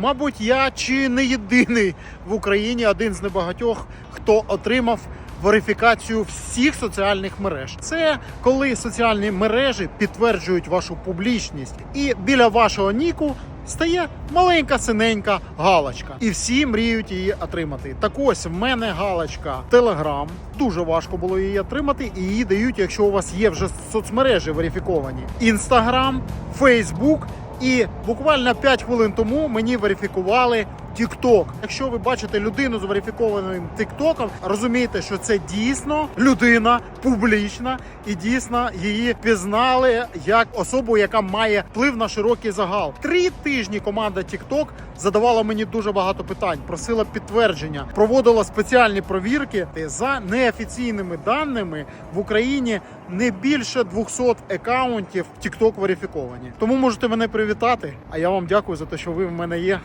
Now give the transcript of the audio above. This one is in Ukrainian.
Мабуть, я чи не єдиний в Україні, один з небагатьох, хто отримав верифікацію всіх соціальних мереж. Це коли соціальні мережі підтверджують вашу публічність, і біля вашого ніку стає маленька синенька галочка. І всі мріють її отримати. Так ось в мене галочка Telegram. Дуже важко було її отримати, і її дають, якщо у вас є вже соцмережі верифіковані. Instagram, Facebook і буквально 5 хвилин тому мені верифікували TikTok. Якщо ви бачите людину з верифікованим TikTok, розумієте, що це дійсно людина публічна і дійсно її пізнали як особу, яка має вплив на широкий загал. Три тижні команда TikTok задавала мені дуже багато питань, просила підтвердження, проводила спеціальні провірки за неофіційними даними в Україні не більше 200 акаунтів TikTok верифіковані. Тому можете мене привітати. А я вам дякую за те, що ви в мене є.